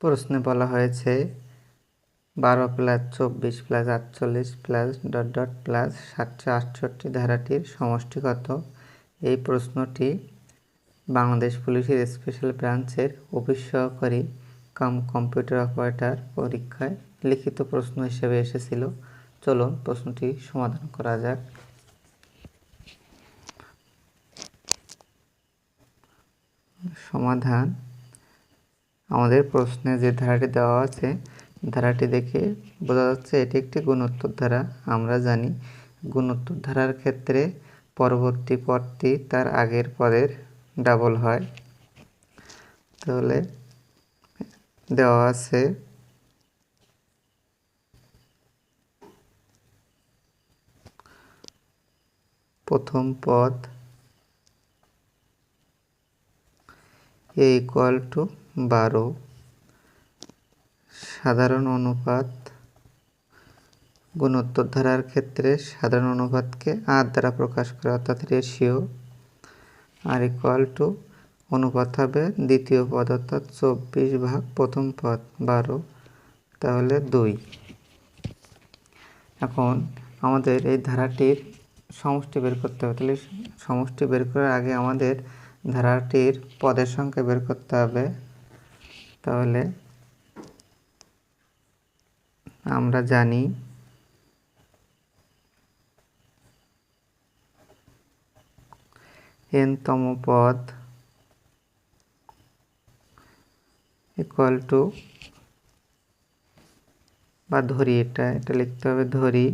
প্রশ্নে বলা হয়েছে, বারো প্লাস চব্বিশ প্লাস আটচল্লিশ প্লাস ডট ডট প্লাস সাতশো আটষট্টি ধারাটির সমষ্টি কত এই প্রশ্নটি বাংলাদেশ পুলিশের স্পেশাল ব্রাঞ্চের অফিস সহকারী কাম কম্পিউটার অপারেটর পরীক্ষায় লিখিত প্রশ্ন হিসেবে এসেছিল। চলুন প্রশ্নটি সমাধান করা যাক। সমাধান আমাদের প্রশ্নে যে ধারাটি দেওয়া আছে, ধারাটি দেখে বোঝা যাচ্ছে এটি একটি গুণোত্তর ধারা। আমরা জানি গুণোত্তর ধারার ক্ষেত্রে পরবর্তী পদটি তার আগের পদের ডাবল হয়। তাহলে দেওয়া আছে প্রথম পদ এ ইকুয়াল টু বারো। সাধারণ অনুপাত গুণোত্তর ধারার ক্ষেত্রে সাধারণ অনুপাতকে আর দ্বারা প্রকাশ করে, অর্থাৎ রেশিও আর ইকুয়াল টু অনুপাত হবে দ্বিতীয় পদ, অর্থাৎ চব্বিশ ভাগ প্রথম পদ, বারো। তাহলে দুই। এখন আমাদের এই ধারাটির সমষ্টি বের করতে হবে। তাহলে সমষ্টি বের করার আগে আমাদের ধারাটির পদের সংখ্যা বের করতে হবে। তাহলে আমরা জানি এনতম পদ ইকুয়াল টু বা ধরি এটা এটা লিখতে হবে ধরি।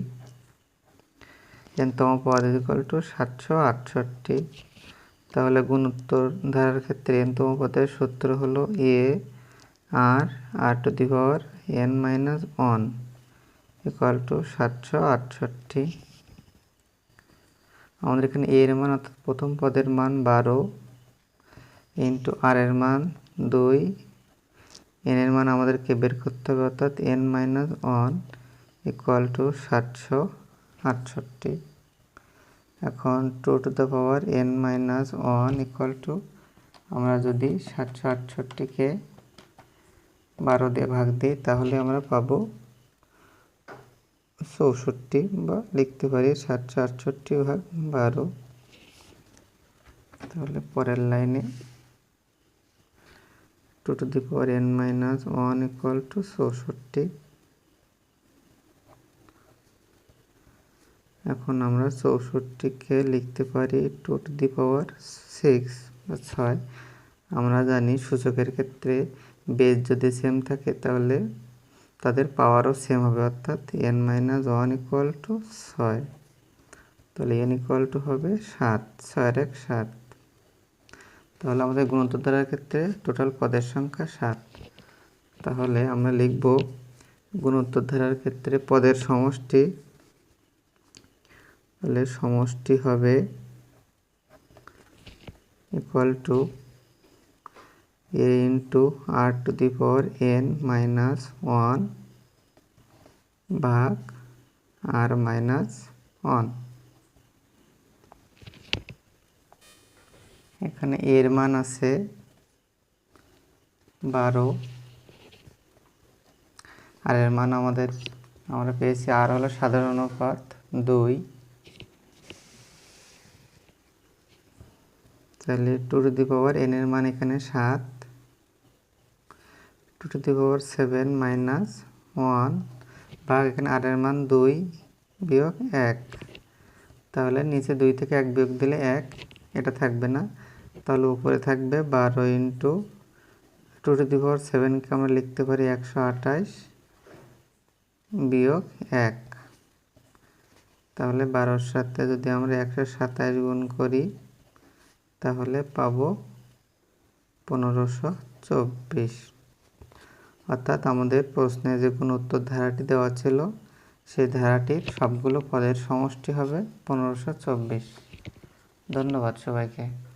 এনতম পদ ইকুয়াল টু সাতশো আটষট্টি। তাহলে গুণোত্তর ধারার ক্ষেত্রে এনতম পদের সূত্র হলো a r r to the power n minus one equal to সাতশো আটষট্টি। আমাদের এখানে এর মান, অর্থাৎ প্রথম পদের মান বারো ইন্টু আর এর মান দুই। এন এর মান আমাদেরকে বের করতে হবে, অর্থাৎ n minus one equal to সাতশো আটষট্টি। এখন two to the power n minus one equal to, আমরা যদি সাতশো আটষট্টিকে বারো দিয়ে ভাগ দিই, তাহলে আমরা পাবো চৌষট্টি বা লিখতে পারি সাতশো আটষট্টি ভাগ বারো। তাহলে পরের লাইনে two to the power n minus one equal to চৌষট্টি। এখন আমরা চৌষট্টিকে লিখতে পারি two to the power six বা ছয়। আমরা জানি সূচকের ক্ষেত্রে বেজ যদি সেম থাকে, তাহলে তাদের পাওয়ারও সেম হবে, অর্থাৎ n minus one equal to ছয়। তাহলে এন ইকুয়াল টু হবে সাত ছয়ের এক সাত। তাহলে আমাদের গুণোত্তর ধারার ক্ষেত্রে টোটাল পদের সংখ্যা সাত। তাহলে আমরা লিখব গুণোত্তর ধারার ক্ষেত্রে পদের সমষ্টি। তাহলে সমষ্টি হবে equal to into r to the power n minus one ভাগ আর মাইনাস ওয়ান এখানে এর মান আছে বারো। আর এর মান আমাদের, আমরা পেয়েছি আর হলো সাধারণ অনুপাত দুই। তাহলে two to the power n এর মান এখানে সাত। Two to the power seven minus one ভাগ এখানে আর মান দুই বিয়োগ এক। তাহলে নিচে দুই থেকে এক বিয়োগ দিলে এক, এটা থাকবে না। তাহলে উপরে থাকবে বারো into two to the power সেভেনকে আমরা লিখতে পারি একশো আঠাশ বিয়োগ এক। তাহলে বারোর সাথে যদি আমরা একশো সাতাশ গুণ করি, তাহলে পাবো পনেরোশো চব্বিশ। অর্থাৎ আমাদের প্রশ্নে যে কোনো উত্তর ধারাটি দেওয়া ছিল, সেই ধারাটির সবগুলো পদের সমষ্টি হবে পনেরোশো চব্বিশ। ধন্যবাদ সবাইকে।